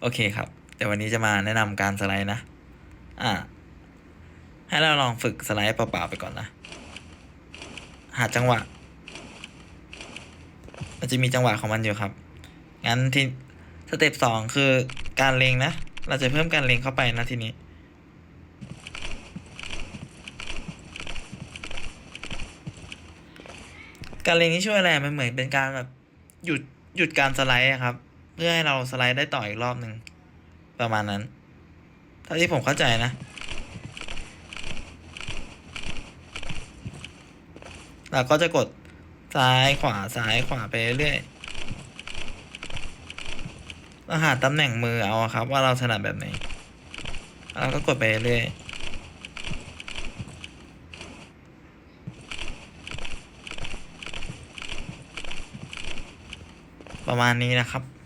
โอเคครับเดี๋ยววันนี้จะมาแนะนำการสไลด์นะ อ่า ให้เราลองฝึกสไลด์เปล่าๆไปก่อนนะ หาจังหวะ มันจะมีจังหวะของมันอยู่ครับ งั้นที่สเต็ปสองคือการเล็งนะ เราจะเพิ่มการเล็งเข้าไปนะทีนี้ การเล็งนี่ช่วยอะไร มันเหมือนเป็นการแบบหยุดหยุดการสไลด์ครับ พื่อให้เราสไลด์ได้ต่ออีกรอบหนึ่งประมาณนั้นเท่าที่ผมเข้าใจนะ เราก็จะกดซ้ายขวาซ้ายขวาไปเรื่อยเราหาตำแหน่งมือเอาครับ ว่าเราถนัดแบบไหนเราก็กดไปเรื่อยประมาณนี้นะครับ